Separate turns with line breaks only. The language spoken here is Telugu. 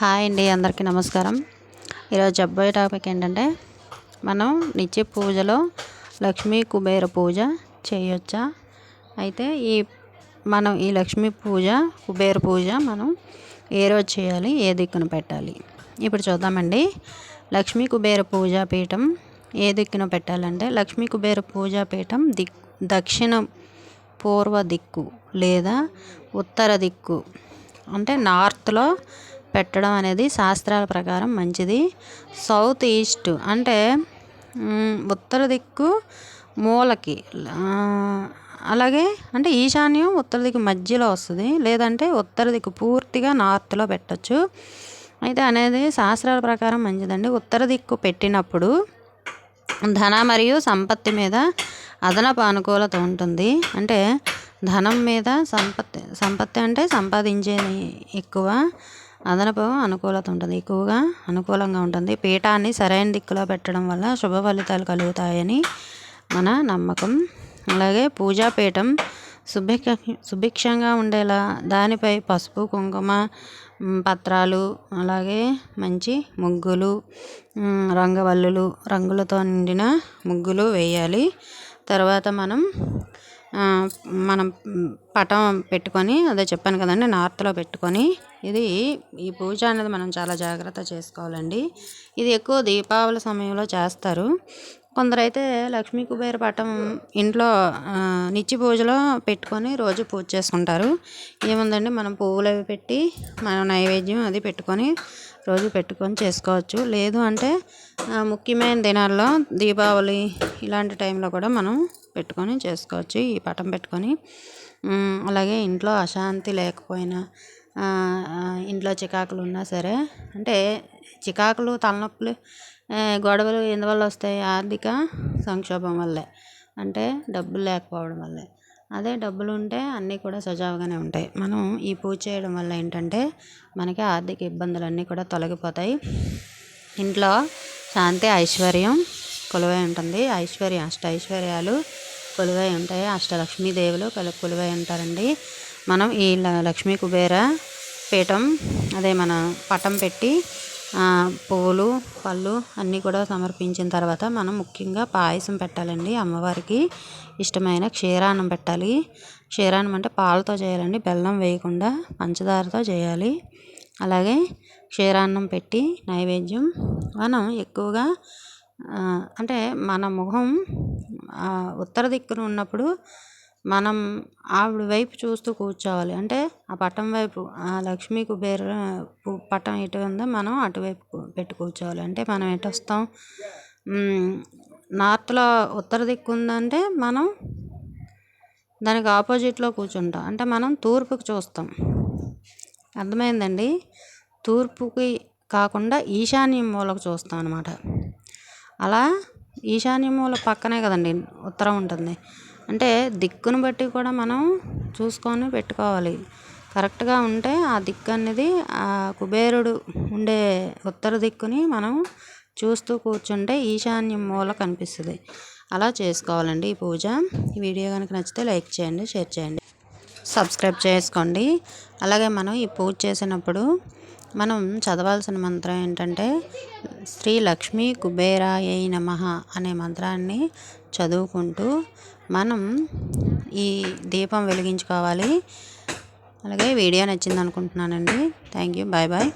హాయ్ అండి అందరికీ నమస్కారం. ఈరోజు చెప్పబోయే టాపిక్ ఏంటంటే మనం నిత్య పూజలో లక్ష్మీ కుబేర పూజ చేయొచ్చా? అయితే ఈ మనం ఈ లక్ష్మీ పూజ కుబేర పూజ మనం ఏ రోజు చేయాలి ఏ దిక్కున పెట్టాలి? ఇప్పుడు చూద్దామండి. లక్ష్మీ కుబేర పూజా పీఠం ఏ దిక్కున పెట్టాలంటే లక్ష్మీ కుబేర పూజా పీఠం దిక్ దక్షిణ పూర్వ దిక్కు లేదా ఉత్తర దిక్కు. అంటే నార్త్లో పెట్టడం అనేది శాస్త్రాల ప్రకారం మంచిది. సౌత్ ఈస్ట్ అంటే ఉత్తర దిక్కు మూలకి అలాగే అంటే ఈశాన్యం ఉత్తర దిక్కు మధ్యలో వస్తుంది. లేదంటే ఉత్తర దిక్కు పూర్తిగా నార్త్లో పెట్టచ్చు. అయితే అనేది శాస్త్రాల ప్రకారం మంచిదండి. ఉత్తర దిక్కు పెట్టినప్పుడు ధన మరియు సంపత్తి మీద అదనపు అనుకూలత ఉంటుంది. అంటే ధనం మీద సంపత్తి సంపత్తి అంటే సంపాదించేది ఎక్కువ. అదనపు అనుకూలత ఉంటుంది. ఎక్కువగా అనుకూలంగా ఉంటుంది. పీఠాన్ని సరైన దిక్కులో పెట్టడం వల్ల శుభ ఫలితాలు కలుగుతాయని మన నమ్మకం. అలాగే పూజా పీఠం సుభిక్ష సుభిక్షంగా ఉండేలా దానిపై పసుపు కుంకుమ పత్రాలు అలాగే మంచి ముగ్గులు రంగవల్లులు రంగులతో నిండిన ముగ్గులు వేయాలి. తర్వాత మనం మనం పటం పెట్టుకొని అదే చెప్పాను కదండి నార్త్లో పెట్టుకొని ఇది ఈ పూజ అనేది మనం చాలా జాగ్రత్త చేసుకోవాలండి. ఇది ఎక్కువ దీపావళి సమయంలో చేస్తారు. కొందరైతే లక్ష్మీ కుబేర పటం ఇంట్లో నిత్య పూజలో పెట్టుకొని రోజు పూజ చేసుకుంటారు. ఏముందండి మనం పువ్వులు అవి పెట్టి మనం నైవేద్యం అది పెట్టుకొని రోజు పెట్టుకొని చేసుకోవచ్చు. లేదు అంటే ముఖ్యమైన దినాల్లో దీపావళి ఇలాంటి టైంలో కూడా మనం పెట్టుకొని చేసుకోవచ్చు ఈ పటం పెట్టుకొని. అలాగే ఇంట్లో అశాంతి లేకపోయినా ఇంట్లో చికాకులు ఉన్నా సరే అంటే చికాకులు తలనొప్పులు గొడవలు ఎందువల్ల వస్తాయి? ఆర్థిక సంక్షోభం వల్లే. అంటే డబ్బులు లేకపోవడం వల్లే. అదే డబ్బులు ఉంటే అన్నీ కూడా సజావుగానే ఉంటాయి. మనం ఈ పూజ చేయడం వల్ల ఏంటంటే మనకి ఆర్థిక ఇబ్బందులన్నీ కూడా తొలగిపోతాయి. ఇంట్లో శాంతి ఐశ్వర్యం కొలువై ఉంటుంది. ఐశ్వర్యం అష్ట ఐశ్వర్యాలు కొలువై ఉంటాయి. అష్టలక్ష్మీ దేవులు కొలువై ఉంటారండి. మనం ఈ లక్ష్మీ కుబేర పీఠం అదే మన పటం పెట్టి పువ్వులు పళ్ళు అన్నీ కూడా సమర్పించిన తర్వాత మనం ముఖ్యంగా పాయసం పెట్టాలండి అమ్మవారికి. ఇష్టమైన క్షీరాన్నం పెట్టాలి. క్షీరాన్నం అంటే పాలతో చేయాలండి. బెల్లం వేయకుండా పంచదారతో చేయాలి. అలాగే క్షీరాన్నం పెట్టి నైవేద్యం. మనం ఎక్కువగా అంటే మన ముఖం ఉత్తర దిక్కున ఉన్నప్పుడు మనం ఆవిడ వైపు చూస్తూ కూర్చోవాలి. అంటే ఆ పటం వైపు ఆ లక్ష్మీ కుబేర పటం ఎటు ఉందో మనం అటువైపు పెట్టి కూర్చోవాలి. అంటే మనం ఎటు వస్తాం? నార్త్లో ఉత్తర దిక్కు ఉందంటే మనం దానికి ఆపోజిట్లో కూర్చుంటాం. అంటే మనం తూర్పుకి చూస్తాం. అర్థమైందండి? తూర్పుకి కాకుండా ఈశాన్యం మూలకు చూస్తాం అనమాట అలా ఈశాన్య మూల పక్కనే కదండి ఉత్తరం ఉంటుంది. అంటే దిక్కును బట్టి కూడా మనం చూసుకొని పెట్టుకోవాలి. కరెక్ట్గా ఉంటే ఆ దిక్కు అనేది ఆ కుబేరుడు ఉండే ఉత్తర దిక్కుని మనం చూస్తూ కూర్చుంటే ఈశాన్యం మూల కనిపిస్తుంది. అలా చేసుకోవాలండి ఈ పూజ. ఈ వీడియో కనుక నచ్చితే లైక్ చేయండి షేర్ చేయండి. సబ్స్క్రైబ్ చేసుకోండి. అలాగే మనం ఈ పూజ చేసినప్పుడు మనం చదవాల్సిన మంత్రం ఏంటంటే శ్రీ లక్ష్మీ కుబేరాయ నమ అనే మంత్రాన్ని చదువుకుంటూ మనం ఈ దీపం వెలిగించుకోవాలి. అలాగే వీడియో నచ్చింది అనుకుంటున్నానండి థ్యాంక్ యూ. Bye bye.